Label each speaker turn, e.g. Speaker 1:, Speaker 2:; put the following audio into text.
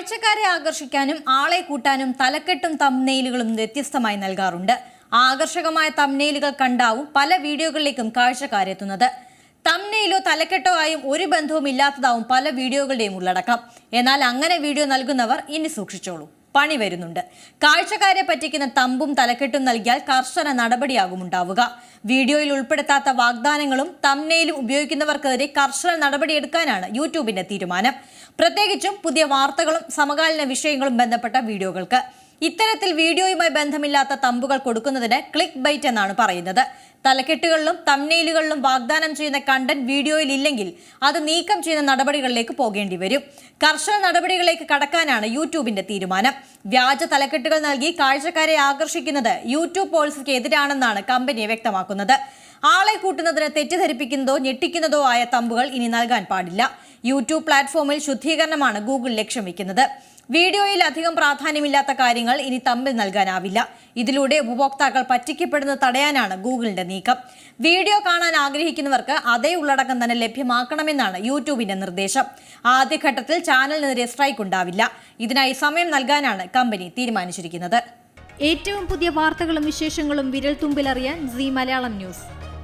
Speaker 1: കാഴ്ചക്കാരെ ആകർഷിക്കാനും ആളെ കൂട്ടാനും തലക്കെട്ടും തമ്നെയിലുകളും വ്യത്യസ്തമായി നൽകാറുണ്ട്. ആകർഷകമായ തമ്നെയിലുകൾ കണ്ടാവും പല വീഡിയോകളിലേക്കും കാഴ്ചക്കാരെത്തുന്നത്. തമ്നെയിലോ തലക്കെട്ടോ ആയും ഒരു ബന്ധവും ഇല്ലാത്തതാവും പല വീഡിയോകളുടെയും ഉള്ളടക്കം. എന്നാൽ അങ്ങനെ വീഡിയോ നൽകുന്നവർ ഇനി സൂക്ഷിച്ചോളൂ. പണി വരുന്നുണ്ട്. കാഴ്ചക്കാരെ പറ്റിക്കുന്ന തമ്പും തലക്കെട്ടും നൽകിയാൽ കർശന നടപടിയാകും ഉണ്ടാവുക വീഡിയോയിൽ ഉൾപ്പെടുത്താത്ത വാഗ്ദാനങ്ങളും തമ്നെയിലും ഉപയോഗിക്കുന്നവർക്കെതിരെ കർശന നടപടിയെടുക്കാനാണ് യൂട്യൂബിന്റെ തീരുമാനം. പ്രത്യേകിച്ചും പുതിയ വാർത്തകളും സമകാലീന വിഷയങ്ങളും ബന്ധപ്പെട്ട വീഡിയോകൾക്ക്. ഇത്തരത്തിൽ വീഡിയോയുമായി ബന്ധമില്ലാത്ത തമ്പുകൾ കൊടുക്കുന്നതിന് ക്ലിക്ക് ബൈറ്റ് എന്നാണ് പറയുന്നത്. തലക്കെട്ടുകളിലും തമ്നെയിലുകളിലും വാഗ്ദാനം ചെയ്യുന്ന കണ്ടന്റ് വീഡിയോയിൽ ഇല്ലെങ്കിൽ അത് നീക്കം ചെയ്യുന്ന നടപടികളിലേക്ക് പോകേണ്ടി വരും. കർശന നടപടികളിലേക്ക് കടക്കാനാണ് യൂട്യൂബിന്റെ തീരുമാനം. വ്യാജ തലക്കെട്ടുകൾ നൽകി കാഴ്ചക്കാരെ ആകർഷിക്കുന്നത് യൂട്യൂബ് പോളിസിക്ക് എതിരാണെന്നാണ് കമ്പനി വ്യക്തമാക്കുന്നത്. ആളെ കൂട്ടുന്നതിന് തെറ്റിദ്ധരിപ്പിക്കുന്നതോ ഞെട്ടിക്കുന്നതോ ആയ തമ്പുകൾ ഇനി നൽകാൻ പാടില്ല. യൂട്യൂബ് പ്ലാറ്റ്ഫോമിൽ ശുദ്ധീകരണമാണ് ഗൂഗിൾ ലക്ഷ്യം വെക്കുന്നത്. വീഡിയോയിൽ അധികം പ്രാധാന്യമില്ലാത്ത കാര്യങ്ങൾ ഇനി തമ്പിൽ നൽകാനാവില്ല. ഇതിലൂടെ ഉപഭോക്താക്കൾ പറ്റിക്കപ്പെടുന്നത് തടയാനാണ് ഗൂഗിളിന്റെ നീക്കം. വീഡിയോ കാണാൻ ആഗ്രഹിക്കുന്നവർക്ക് അതേ ഉള്ളടക്കം തന്നെ ലഭ്യമാക്കണമെന്നാണ് യൂട്യൂബിന്റെ നിർദ്ദേശം. ആദ്യഘട്ടത്തിൽ ചാനലിനെതിരെ സ്ട്രൈക്ക് ഉണ്ടാവില്ല. ഇതിനായി സമയം നൽകാനാണ് കമ്പനി തീരുമാനിച്ചിരിക്കുന്നത്.
Speaker 2: ഏറ്റവും പുതിയ വാർത്തകളും വിശേഷങ്ങളും വിരൽ തുമ്പിലറിയാൻ സി മലയാളം ന്യൂസ്.